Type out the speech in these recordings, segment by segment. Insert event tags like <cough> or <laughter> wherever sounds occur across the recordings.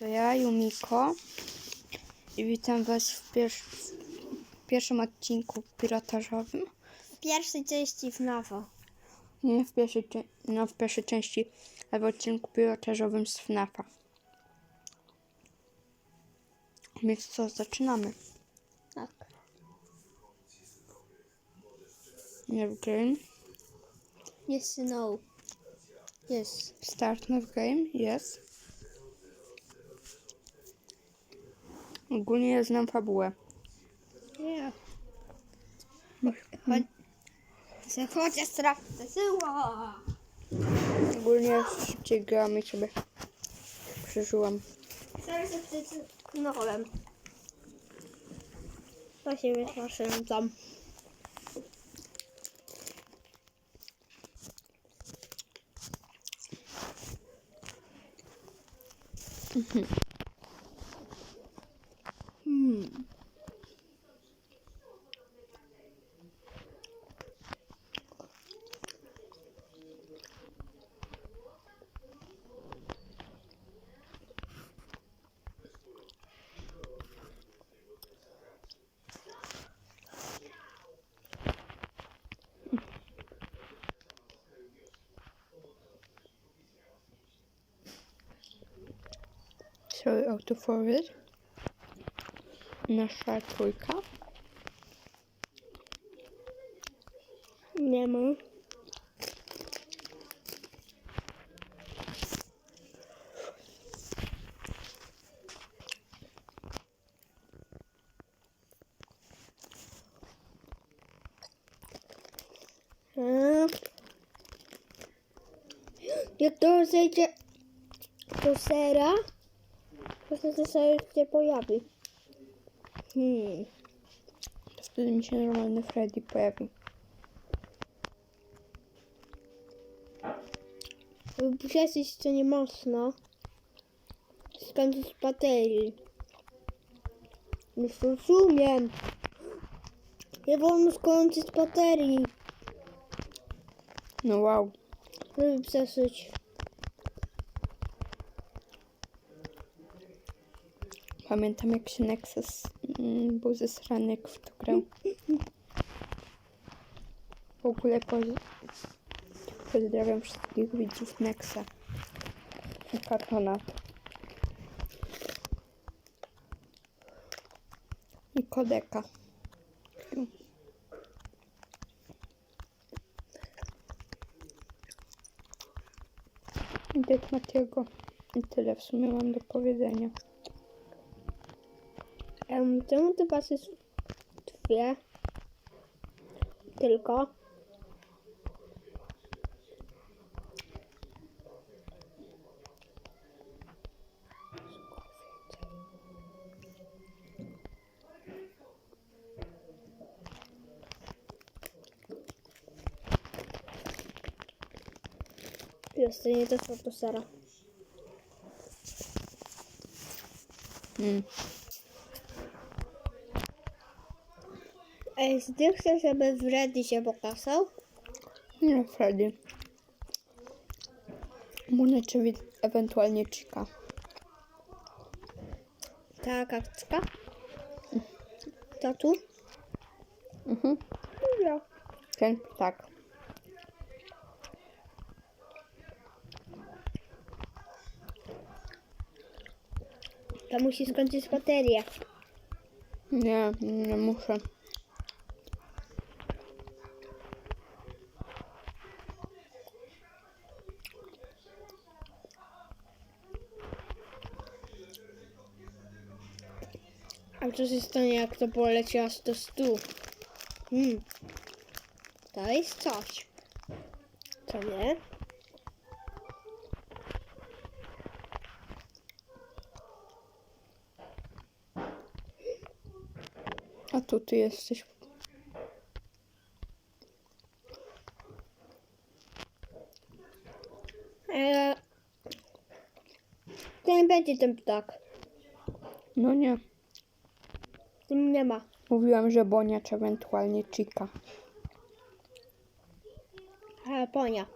To ja, Jumiko. I witam Was w, pier- w pierwszym odcinku pilotażowym. W pierwszej części FNAFa. Nie w pierwszej, no w pierwszej części, ale w odcinku pilotażowym z FNAFa. Więc co, zaczynamy. Tak. New game. Yes, no. Yes. Start new game, yes. Ogólnie ja znam fabułę. Yeah. Chodź. Zachodź, strach przesyła. Ogólnie szybciej grałam i sobie przeżyłam. Zaraz się przesunąłem. To się wystraszyłem tam. Hmm. Sorry, auto forward. Nasza trójka. Nie ma. Eee. Jak to zejdzie do sera, to się się pojawi. Hmm. To wtedy mi się normalny Freddy pojawi. Wyprzesyć to nie można. Skończyć baterii. Już rozumiem. Nie wolno skończyć baterii. No wow. Żeby przesyć. Pamiętam jak się Nexus mm, był zesrany jak w tę grę. W ogóle poz... pozdrawiam wszystkich widzów Nexa. I. I Kodeka. I Dead Matiego. I tyle w sumie mam do powiedzenia. Um, czemu ty patrzysz dwie? Tylko. Jest to nie to fotosera. Mm. Ej, ty chcesz, żeby Freddy się pokazał? Nie, Freddy. Mune czy ewentualnie Chica. Tak, akcka. Tatu? Mhm. Dobra. Ten tak. To musi skończyć baterię. Nie, nie muszę. A co się stanie, jak to poleci aż do stu? Hmm. To jest coś. Co nie? A tu ty jesteś. Eee, to nie będzie ten ptak. No nie tym nie ma. Mówiłam, że Bonia czy ewentualnie Chica. Ale Bonia.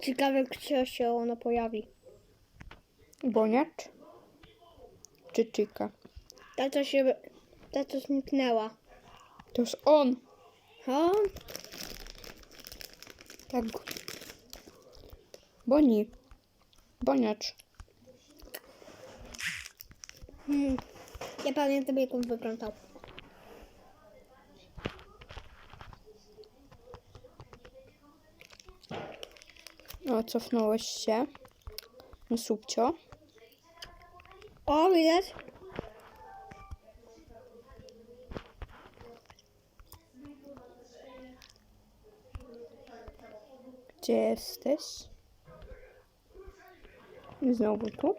Ciekawe, gdzie się ono pojawi. Boniacz? Czy Chica? Ta, co się... Ta, co zniknęła. To jest on. O, Tak. Boni. Boniacz. hmm. Ja pamiętam, jak on wyglądał. O, cofnąłeś się. No, subcio. O, widać? Gdzie jesteś? I Znowu tu.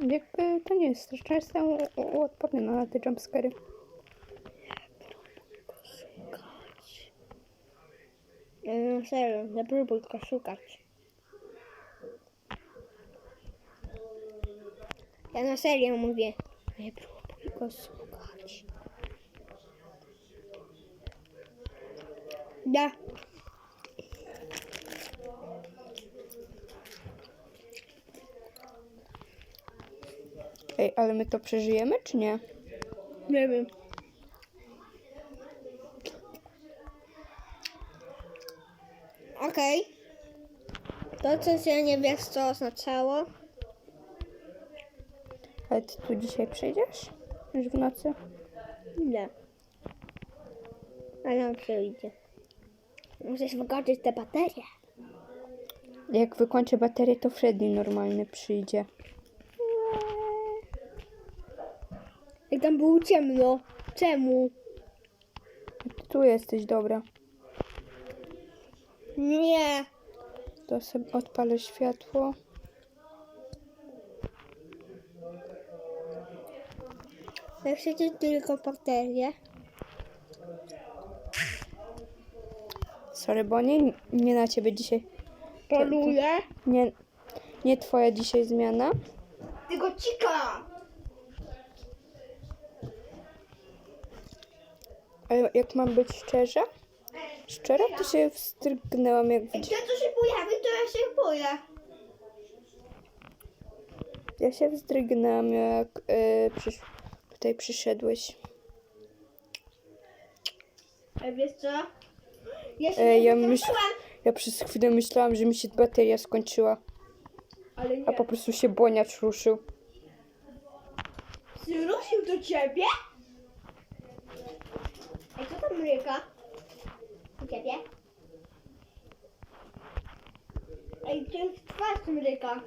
Jakby to nie jest straszne, jestem uodporny na te jumpscary. Na serio, nie próbuj go szukać. Ja na serio mówię, nie próbuj go szukać. Da. Ej, ale my to przeżyjemy, czy nie? Nie wiem. Okej. To, co się nie wiesz, co oznaczało. Ale ty tu dzisiaj przejdziesz? Już w nocy? Nie. Ale on przyjdzie. Musisz wykończyć te baterie. Jak wykończę baterię, to Freddy normalny przyjdzie. I tam było ciemno. Czemu? Tu jesteś, dobra. Nie. To sobie odpalę światło. Ja chcecie tylko baterie. Sorry, bo nie, na ciebie dzisiaj. Poluję. Nie, nie twoja dzisiaj zmiana. Tylko cika. Ale jak mam być szczerze? Szczera, to się wstrgnęłam jak Jak widzi. to się pojawi, to ja się boję. Ja się wzdrygnęłam jak y, przysz... tutaj przyszedłeś. A wiesz co? Ja się E, nie ja, myśl... ja przez chwilę myślałam, że mi się bateria skończyła, Ale nie. a po prostu się błoniacz ruszył. Zwrócił do ciebie? Ej, co tam mryka? U ciebie? Ej, to jest twarz mryka.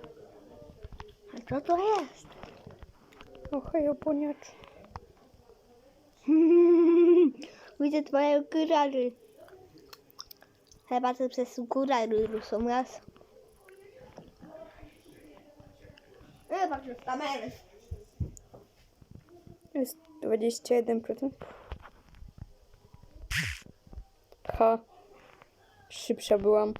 A co to jest? O hej, błoniacz. <laughs> Widzę twoje okulary. Chyba to przez okulary rusą raz. Nie, patrz w kamerę. Jest 21%. Ha. Szybsza byłam.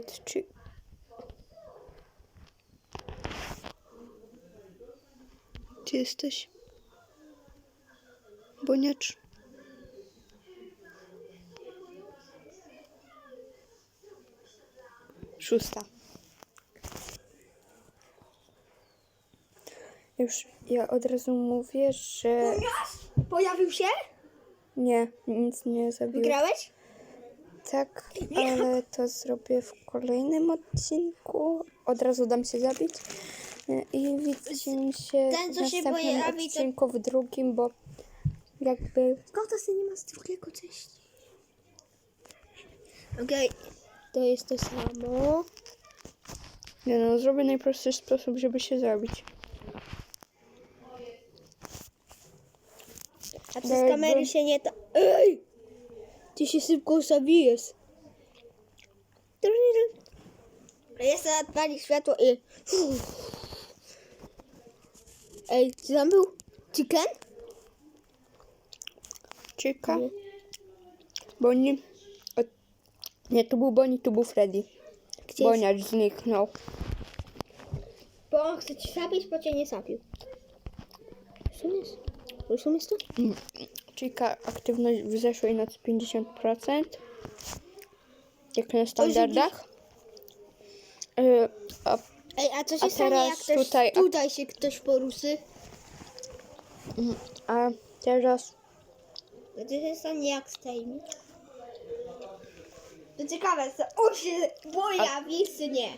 Czy... Gdzie jesteś? Boniacz. Szósta. Już ja od razu mówię, że Pojawił się? nie, nic nie zabiłem. Wygrałeś? Tak, ale to zrobię w kolejnym odcinku. Od razu dam się zabić. E, I widzimy się Ten, w się następnym to- odcinku, w drugim, bo jakby Kotasy nie ma z drugiego części. Okej, to jest to samo. nie no, zrobię najprostszy sposób, żeby się zabić. A przez kamery się nie da. Ej! Ty się szybko zabijesz. Jeszcze odpali światło i... Ej, czy tam był chicken? Chica, Nie. Bonnie. O, nie, to był Bonnie, to był Freddy. Gdzie? Boniacz zniknął. Bo on chce ci zabić, bo cię nie zabił. Rozumiesz? Rozumiesz to? Chica, aktywność w zeszłej nocy 50%. Jak na standardach. E, a Ej, a co się A stanie, teraz jak ktoś tutaj- tutaj się ktoś poruszy? A teraz co się stanie, jak stejmi? To ciekawe, co on się pojawi, czy nie?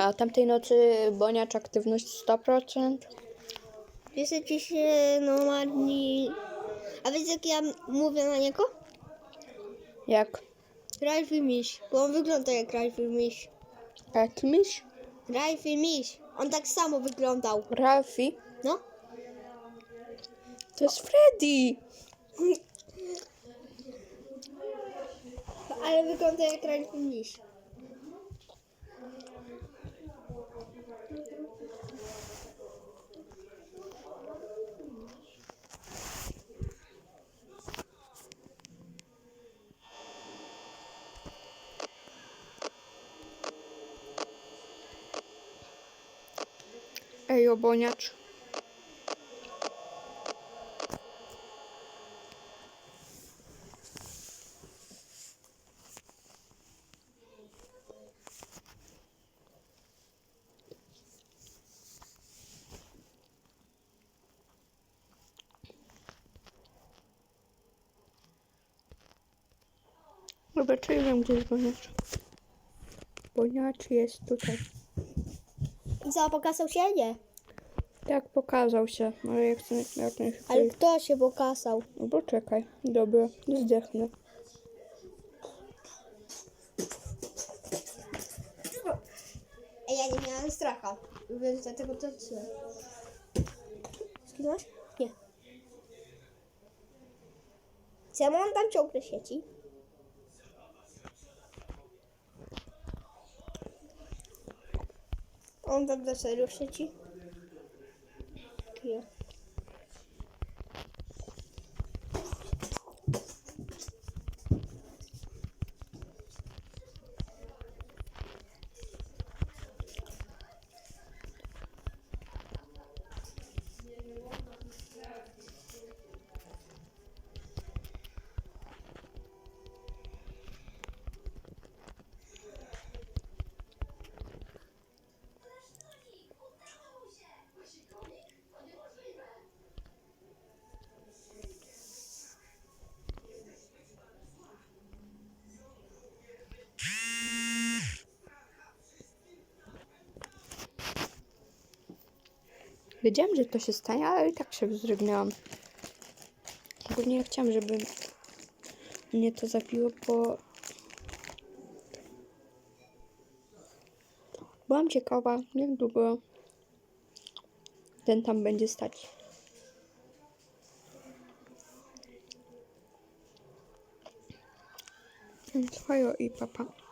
a tamtej nocy Boniacz aktywność 100%. Wiesz, ci się normalnie... A wiecie, jak ja mówię na niego? Jak Rajfy miś, bo on wygląda jak Rajfy miś. jakimś Rajfy miś. On tak samo wyglądał. Ralfi. No. To jest Freddy. <laughs> Ale wygląda jak Rajfy miś. Ej, oboniacz. Dobra, czy wiem, gdzie jest boniacz. Boniacz jest tutaj. Co, pokazał się? Nie. Tak, pokazał się, ale jak chcę jak najszybciej. Ale kto się pokazał? No bo czekaj, dobra, zdechnę. Ja nie miałem stracha, więc dlatego to czułem. Zginąłeś? Nie. Czemu on tam ciągle sieci? On tam na serio sieci? Nie. Wiedziałam, że to się stanie, ale i tak się wzdrygnęłam. Ogólnie ja chciałam, żeby mnie to zabiło, bo byłam ciekawa, jak długo ten tam będzie stać. Hajo i papa.